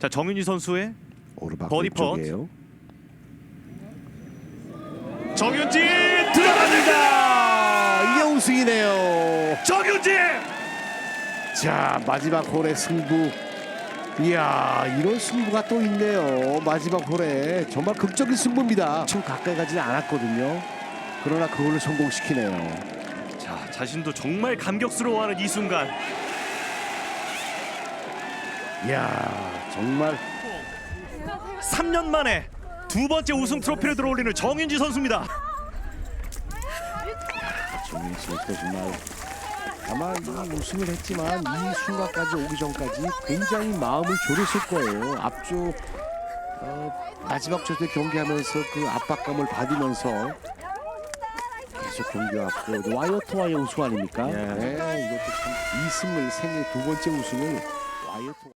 자 정윤희 선수의 오르막 버디 펀. 왼쪽이에요. 정윤진 들어갑니다. 아, 이게 우승이네요. 정윤진 자 마지막 홀의 승부. 이야 이런 승부가 또 있네요. 마지막 홀에 정말 극적인 승부입니다. 좀 가까이 가지는 않았거든요. 그러나 그걸로 성공시키네요. 자 자신도 정말 감격스러워하는 이 순간 이야 정말 3년 만에 두 번째 우승 트로피를 들어올리는 정윤지 선수입니다. 정민 선수가 정말 아마 이 우승을 했지만 이 순간까지 오기 전까지 굉장히 마음을 졸였을 거예요. 앞쪽 어, 마지막 저때 경기하면서 그 압박감을 받으면서 계속 경기왔고 와이어 투 와이어 우승 아닙니까? 예. 네, 이것도 참 이승을 생애 두 번째 우승을 와이어 투